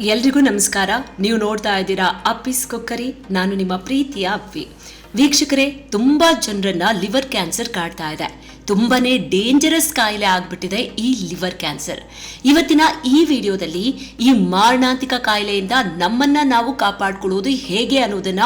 ಎಲ್ರಿಗೂ ನಮಸ್ಕಾರ. ನೀವು ನೋಡ್ತಾ ಇದ್ದೀರಾ ಅಪ್ಪಿಸ್ ಕೊಕ್ಕರಿ. ನಾನು ನಿಮ್ಮ ಪ್ರೀತಿಯ ಅಪ್ಪಿ. ವೀಕ್ಷಕರೇ, ತುಂಬಾ ಜನರನ್ನ ಲಿವರ್ ಕ್ಯಾನ್ಸರ್ ಕಾಡ್ತಾ ಇದೆ. ತುಂಬಾನೇ ಡೇಂಜರಸ್ ಕಾಯಿಲೆ ಆಗ್ಬಿಟ್ಟಿದೆ ಈ ಲಿವರ್ ಕ್ಯಾನ್ಸರ್. ಇವತ್ತಿನ ಈ ವಿಡಿಯೋದಲ್ಲಿ ಈ ಮಾರಣಾಂತಿಕ ಕಾಯಿಲೆಯಿಂದ ನಮ್ಮನ್ನ ನಾವು ಕಾಪಾಡ್ಕೊಳ್ಳೋದು ಹೇಗೆ ಅನ್ನೋದನ್ನ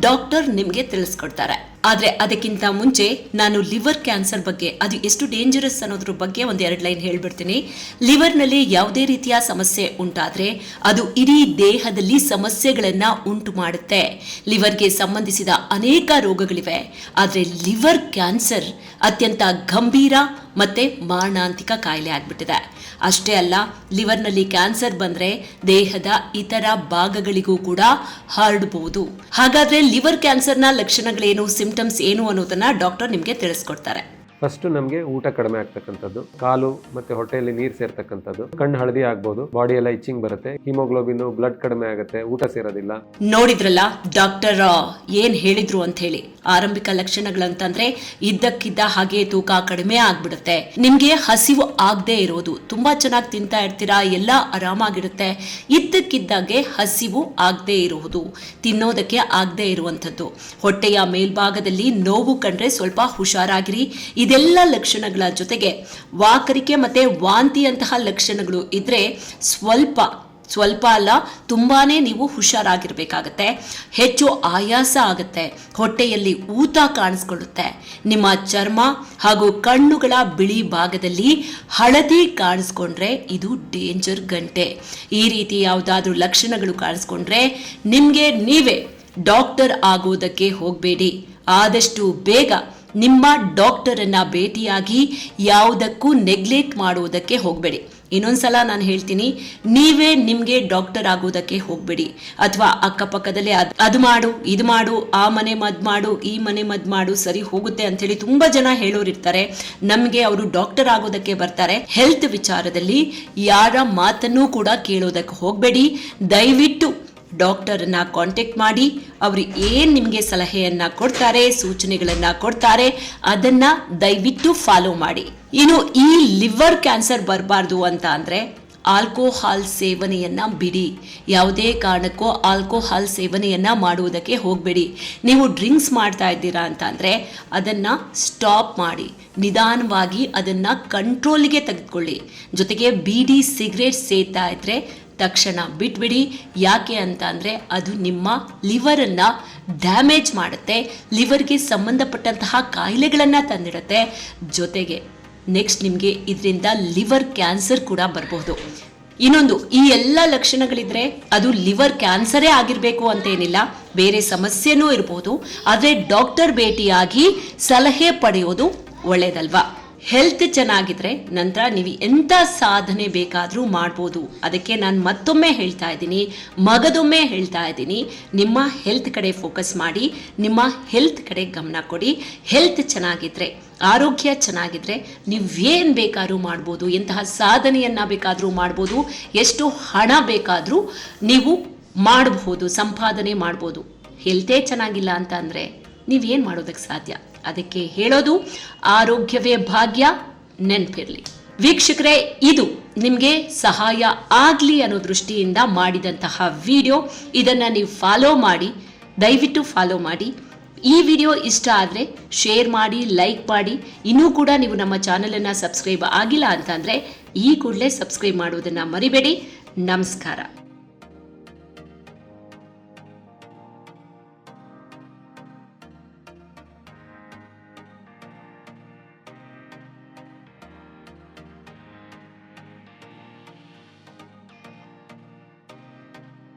ಡಾಕ್ಟರ್ ನಿಮಗೆ ತಿಳಿಸ್ಕೊಡ್ತಾರೆ. ಆದ್ರೆ ಅದಕ್ಕಿಂತ ಮುಂಚೆ ನಾನು ಲಿವರ್ ಕ್ಯಾನ್ಸರ್ ಬಗ್ಗೆ, ಅದು ಎಷ್ಟು ಡೇಂಜರಸ್ ಅನ್ನೋದ್ರ ಬಗ್ಗೆ ಒಂದು ಎರಡು ಲೈನ್ ಹೇಳ್ಬಿಡ್ತೀನಿ. ಲಿವರ್ನಲ್ಲಿ ಯಾವುದೇ ರೀತಿಯ ಸಮಸ್ಯೆ ಉಂಟಾದರೆ ಅದು ಇಡೀ ದೇಹದಲ್ಲಿ ಸಮಸ್ಯೆಗಳನ್ನು ಉಂಟು ಮಾಡುತ್ತೆ. ಲಿವರ್ಗೆ ಸಂಬಂಧಿಸಿದ ಅನೇಕ ರೋಗಗಳಿವೆ. ಆದರೆ ಲಿವರ್ ಕ್ಯಾನ್ಸರ್ ಅತ್ಯಂತ ಗಂಭೀರ ಮತ್ತು ಮಾರಣಾಂತಿಕ ಕಾಯಿಲೆ ಆಗ್ಬಿಟ್ಟಿದೆ. ಅಷ್ಟೇ ಅಲ್ಲ, ಲಿವರ್ನಲ್ಲಿ ಕ್ಯಾನ್ಸರ್ ಬಂದ್ರೆ ದೇಹದ ಇತರ ಭಾಗಗಳಿಗೂ ಕೂಡ ಹರಡಬಹುದು ಹಾಗಾದ್ರೆ ಲಿವರ್ ಕ್ಯಾನ್ಸರ್ನ ಲಕ್ಷಣಗಳೇನು, ಸಿಂಪ್ಟಮ್ಸ್ ಏನು ಅನ್ನೋದನ್ನ ಡಾಕ್ಟರ್ ನಿಮಗೆ ತಿಳಿಸ್ಕೊಡ್ತಾರೆ. ಫಸ್ಟ್ ನಮಗೆ ಊಟ ಕಡಿಮೆ ಆಗ್ತಕ್ಕಂಥದ್ದು. ಕಾಲು ಮತ್ತೆ ಹೊಟ್ಟೆಯಲ್ಲಿ ನೀರು ಸೇರ್ತಕ್ಕಂಥದ್ದು. ಕಣ್ಣು ಹಳದಿ ಆಗ್ಬೋದು. ಬಾಡಿ ಎಲ್ಲ ಇಚ್ಚಿಂಗ್ ಬರುತ್ತೆ. ಹಿಮೋಗ್ಲೋಬಿನ್ ಬ್ಲಡ್ ಕಡಿಮೆ ಆಗುತ್ತೆ. ಊಟ ಸೇರೋದಿಲ್ಲ. ನೋಡಿದ್ರಲ್ಲ ಡಾಕ್ಟರ್ ಏನ್ ಹೇಳಿದ್ರು ಅಂತ ಹೇಳಿ. ಆರಂಭಿಕ ಲಕ್ಷಣಗಳಂತಂದ್ರೆ ಇದ್ದಕ್ಕಿದ್ದ ಹಾಗೆ ತೂಕ ಕಡಿಮೆ ಆಗ್ಬಿಡುತ್ತೆ. ನಿಮ್ಗೆ ಹಸಿವು ಆಗದೆ ಇರೋದು. ತುಂಬಾ ಚೆನ್ನಾಗಿ ತಿಂತಾ ಇರ್ತೀರಾ? ಎಲ್ಲ ಆರಾಮಾಗಿರುತ್ತೆ. ಇದ್ದಕ್ಕಿದ್ದಾಗೆ ಹಸಿವು ಆಗದೆ ಇರುವುದು. ತಿನ್ನೋದಕ್ಕೆ ಆಗದೆ ಇರುವಂಥದ್ದು. ಹೊಟ್ಟೆಯ ಮೇಲ್ಭಾಗದಲ್ಲಿ ನೋವು ಕಂಡ್ರೆ ಸ್ವಲ್ಪ ಹುಷಾರಾಗಿರಿ. ಇದೆಲ್ಲ ಲಕ್ಷಣಗಳ ಜೊತೆಗೆ ವಾಕರಿಕೆ ಮತ್ತೆ ವಾಂತಿಯಂತಹ ಲಕ್ಷಣಗಳು ಇದ್ದರೆ ಸ್ವಲ್ಪ ಸ್ವಲ್ಪ ಅಲ್ಲ, ತುಂಬಾನೇ ನೀವು ಹುಷಾರಾಗಿರ್ಬೇಕಾಗತ್ತೆ. ಹೆಚ್ಚು ಆಯಾಸ ಆಗುತ್ತೆ. ಹೊಟ್ಟೆಯಲ್ಲಿ ಊತ ಕಾಣಿಸ್ಕೊಳ್ಳುತ್ತೆ. ನಿಮ್ಮ ಚರ್ಮ ಹಾಗೂ ಕಣ್ಣುಗಳ ಬಿಳಿ ಭಾಗದಲ್ಲಿ ಹಳದಿ ಕಾಣಿಸ್ಕೊಂಡ್ರೆ ಇದು ಡೇಂಜರ್ ಗಂಟೆ. ಈ ರೀತಿ ಯಾವುದಾದ್ರೂ ಲಕ್ಷಣಗಳು ಕಾಣಿಸ್ಕೊಂಡ್ರೆ ನಿಮಗೆ ನೀವೇ ಡಾಕ್ಟರ್ ಆಗೋದಕ್ಕೆ ಹೋಗಬೇಡಿ. ಆದಷ್ಟು ಬೇಗ ನಿಮ್ಮ ಡಾಕ್ಟರನ್ನು ಭೇಟಿಯಾಗಿ ಯಾವುದಕ್ಕೂ ನೆಗ್ಲೆಕ್ಟ್ ಮಾಡುವುದಕ್ಕೆ ಹೋಗಬೇಡಿ. ಇನ್ನೊಂದ್ಸಲ ನಾನು ಹೇಳ್ತೀನಿ, ನೀವೇ ನಿಮಗೆ ಡಾಕ್ಟರ್ ಆಗೋದಕ್ಕೆ ಹೋಗಬೇಡಿ. ಅಥವಾ ಅಕ್ಕಪಕ್ಕದಲ್ಲೇ ಅದ್, ಅದು ಮಾಡು, ಇದು ಮಾಡು, ಆ ಮನೆ ಮದ್ ಮಾಡು, ಈ ಮನೆ ಮದ್ ಮಾಡು, ಸರಿ ಹೋಗುತ್ತೆ ಅಂತ ಹೇಳಿ ತುಂಬಾ ಜನ ಹೇಳೋರಿರ್ತಾರೆ. ನಮಗೆ ಅವರು ಡಾಕ್ಟರ್ ಆಗೋದಕ್ಕೆ ಬರ್ತಾರೆ. ಹೆಲ್ತ್ ವಿಚಾರದಲ್ಲಿ ಯಾರ ಮಾತನ್ನು ಕೂಡ ಕೇಳೋದಕ್ಕೆ ಹೋಗಬೇಡಿ. ದಯವಿಟ್ಟು ಡಾಕ್ಟರನ್ನ ಕಾಂಟ್ಯಾಕ್ಟ್ ಮಾಡಿ, ಅವರು ಏನು ನಿಮಗೆ ಸಲಹೆಯನ್ನ ಕೊಡ್ತಾರೆ, ಸೂಚನೆಗಳನ್ನ ಕೊಡ್ತಾರೆ, ಅದನ್ನ ದಯವಿಟ್ಟು ಫಾಲೋ ಮಾಡಿ. ಇನ್ನು ಈ ಲಿವರ್ ಕ್ಯಾನ್ಸರ್ ಬರಬಾರ್ದು ಅಂತ ಅಂದರೆ ಆಲ್ಕೋಹಾಲ್ ಸೇವನೆಯನ್ನು ಬಿಡಿ. ಯಾವುದೇ ಕಾರಣಕ್ಕೂ ಆಲ್ಕೋಹಾಲ್ ಸೇವನೆಯನ್ನು ಮಾಡುವುದಕ್ಕೆ ಹೋಗಬೇಡಿ. ನೀವು ಡ್ರಿಂಕ್ಸ್ ಮಾಡ್ತಾ ಇದ್ದೀರಾ ಅಂತ ಅಂದರೆ ಅದನ್ನು ಸ್ಟಾಪ್ ಮಾಡಿ. ನಿಧಾನವಾಗಿ ಅದನ್ನು ಕಂಟ್ರೋಲಿಗೆ ತೆಗೆದುಕೊಳ್ಳಿ. ಜೊತೆಗೆ ಬೀಡಿ ಸಿಗರೇಟ್ ಸೇತಾ ಇದ್ರೆ ತಕ್ಷಣ ಬಿಟ್ಬಿಡಿ. ಯಾಕೆ ಅಂತ ಅಂದರೆ ಅದು ನಿಮ್ಮ ಲಿವರನ್ನು ಡ್ಯಾಮೇಜ್ ಮಾಡುತ್ತೆ. ಲಿವರ್ಗೆ ಸಂಬಂಧಪಟ್ಟಂತಹ ಕಾಯಿಲೆಗಳನ್ನು ತಂದಿಡುತ್ತೆ. ಜೊತೆಗೆ ನೆಕ್ಸ್ಟ್ ನಿಮಗೆ ಇದರಿಂದ ಲಿವರ್ ಕ್ಯಾನ್ಸರ್ ಕೂಡ ಬರಬಹುದು ಇನ್ನೊಂದು, ಈ ಎಲ್ಲ ಲಕ್ಷಣಗಳಿದ್ರೆ ಅದು ಲಿವರ್ ಕ್ಯಾನ್ಸರೇ ಆಗಿರಬೇಕು ಅಂತ ಏನಿಲ್ಲ ಬೇರೆ ಸಮಸ್ಯೆನೂ ಇರಬಹುದು ಆದರೆ ಡಾಕ್ಟರ್ ಭೇಟಿಯಾಗಿ ಸಲಹೆ ಪಡೆಯೋದು ಒಳ್ಳೇದಲ್ವಾ? ಹೆಲ್ತ್ ಚೆನ್ನಾಗಿದ್ರೆ ನಂತರ ನೀವು ಎಂಥ ಸಾಧನೆ ಬೇಕಾದರೂ ಮಾಡ್ಬೋದು. ಅದಕ್ಕೆ ನಾನು ಮತ್ತೊಮ್ಮೆ ಹೇಳ್ತಾ ಇದ್ದೀನಿ. ಮಗದೊಮ್ಮೆ ಹೇಳ್ತಾ ಇದ್ದೀನಿ. ನಿಮ್ಮ ಹೆಲ್ತ್ ಕಡೆ ಫೋಕಸ್ ಮಾಡಿ, ನಿಮ್ಮ ಹೆಲ್ತ್ ಕಡೆ ಗಮನ ಕೊಡಿ. ಹೆಲ್ತ್ ಚೆನ್ನಾಗಿದ್ರೆ, ಆರೋಗ್ಯ ಚೆನ್ನಾಗಿದ್ರೆ ನೀವೇನು ಬೇಕಾದರೂ ಮಾಡ್ಬೋದು, ಎಂತಹ ಸಾಧನೆಯನ್ನ ಬೇಕಾದರೂ ಮಾಡ್ಬೋದು, ಎಷ್ಟು ಹಣ ಬೇಕಾದರೂ ನೀವು ಮಾಡಬಹುದು, ಸಂಪಾದನೆ ಮಾಡ್ಬೋದು. ಹೆಲ್ತೇ ಚೆನ್ನಾಗಿಲ್ಲ ಅಂತ ಅಂದರೆ ನೀವೇನು ಮಾಡೋದಕ್ಕೆ ಸಾಧ್ಯ? ಅದಕ್ಕೆ ಹೇಳೋದು, ಆರೋಗ್ಯವೇ ಭಾಗ್ಯ, ನೆನಪಿರಲಿ. ವೀಕ್ಷಕರೇ, ಇದು ನಿಮಗೆ ಸಹಾಯ ಆಗಲಿ ಅನ್ನೋ ದೃಷ್ಟಿಯಿಂದ ಮಾಡಿದಂತಹ ವಿಡಿಯೋ. ಇದನ್ನು ನೀವು ಫಾಲೋ ಮಾಡಿ, ದಯವಿಟ್ಟು ಫಾಲೋ ಮಾಡಿ. ಈ ವಿಡಿಯೋ ಇಷ್ಟ ಆದರೆ ಶೇರ್ ಮಾಡಿ ಲೈಕ್ ಮಾಡಿ. ಇನ್ನೂ ಕೂಡ ನೀವು ನಮ್ಮ ಚಾನಲನ್ನು ಸಬ್ಸ್ಕ್ರೈಬ್ ಆಗಿಲ್ಲ ಅಂತಂದರೆ ಈ ಕೂಡಲೇ ಸಬ್ಸ್ಕ್ರೈಬ್ ಮಾಡೋದನ್ನು ಮರಿಬೇಡಿ. ನಮಸ್ಕಾರ.